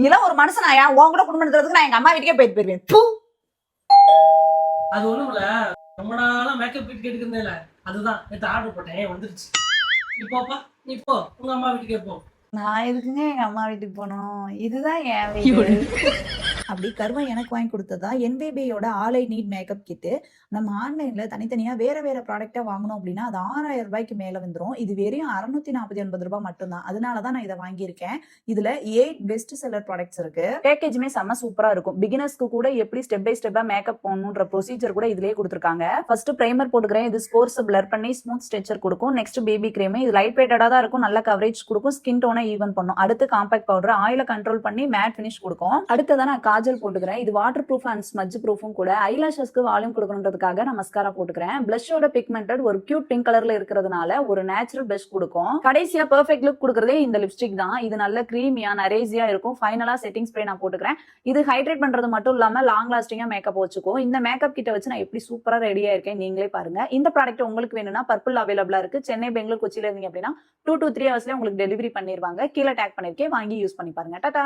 நீ எல்லாம் ஒரு மனுஷனாயா உன் கூட குடும்பம் நடத்துறதுக்கு நான் எங்க அம்மா வீட்டுக்கே போயிட்டு போயிருவேன். அது ஒண்ணும் இல்ல. ரொம்ப நாளா மேக்கப் கிட் கேட்டுக்கிறதே இல்ல. அதுதான். நேற்று ஆர்டர் போட்டேன். வந்துருச்சு. நீ போப்பா. நீ போ. உங்க அம்மா வீட்டுக்கே போ. நான் எதுக்குங்க எங்க அம்மா வீட்டுக்கு போனோம் இதுதான் என் வீடு. அப்படி கருவா எனக்கு வாங்கி கொடுத்ததா? என்பிபியோட ஆலை நீட் மேக்கப் கிட்டு நம்ம ஆன்லைன்ல தனித்தனியா வேற வேற ப்ராடக்ட்டா வாங்கணும் அப்படின்னா அது ஆறாயிரம் ரூபாய்க்கு மேல வந்துரும். இது வெறும் அறுநூத்தி நாற்பத்தி ஒன்பது ரூபாய் மட்டும்தான். அதனாலதான் நான் இதை வாங்கியிருக்கேன். இதுல எயிட் பெஸ்ட் செல்லர் ப்ராடக்ட்ஸ் இருக்கு. பேக்கேஜுமே செம்ம சூப்பரா இருக்கும். பிகினர்ஸ்க்கு கூட எப்படி ஸ்டெப் பை ஸ்டெப்பா மேக்கப் போகணுன்ற ப்ரொசீஜர் கூட இதுலயே கொடுத்துருக்காங்க. ஃபர்ஸ்ட் பிரைமர் போட்டுக்கிறேன். இது ஸ்போர்ஸ் பிளர் பண்ணி ஸ்மூத் ஸ்ட்ரெச்சர் கொடுக்கும். நெக்ஸ்ட் பேபி கிரீம் இது லைட் வெயிட்டடா தான் இருக்கும். நல்ல கவரேஜ் கொடுக்கும். ஸ்கின் டோனை ஈவன் பண்ணும். அடுத்து காம்பாக்ட் பவுடர் ஆயில கண்ட்ரோல் பண்ணி மேட் ஃபினிஷ் கொடுக்கும். அடுத்ததான் நான் காஜல் போட்டுக்கிறேன். இது வாட்டர் ப்ரூஃப் அண்ட் ஸ்மஜ் ப்ரூஃபும் கூட. ஐலாஷஸ்க்கு வால்யூம் கொடுக்கணுன்றதுக்காக நான் மஸ்காரா போட்டுக்கிறேன். பிளஷோட பிக்மெண்டட் ஒரு கியூட் பிங்க் கலர்ல இருக்கிறதுனால ஒரு நேச்சுரல் பிளஷ் கொடுக்கும். கடைசியா பெர்ஃபெக்ட் லுக் கொடுக்கறதே இந்த லிப்ஸ்டிக் தான். இது நல்ல கிரீமியா நரேசியா இருக்கும். ஃபைனலா செட்டிங் ஸ்ப்ரே நான் போட்டுக்கிறேன். இது ஹைட்ரேட் பண்றது மட்டும் இல்லாம லாங் லாஸ்டிங்கா மேக்கப் வச்சுக்கும் இந்த மேக்கப் கிட்ட வச்சு நான் எப்படி சூப்பரா ரெடியா இருக்கேன் நீங்களே பாருங்க. இந்த ப்ராடக்ட் உங்களுக்கு வேணும்னா பர்பிள் அவைலபிளா இருக்கு. சென்னை பெங்களூர் கொச்சியில இருந்தீங்க அப்படின்னா டூ டூ த்ரீ ஹவர்ஸ்ல உங்களுக்கு டெலிவரி பண்ணிருவாங்க. கீழே டேக் பண்ணிருக்கேன். வாங்கி யூஸ் பண்ணி பாருங்க. டாடா!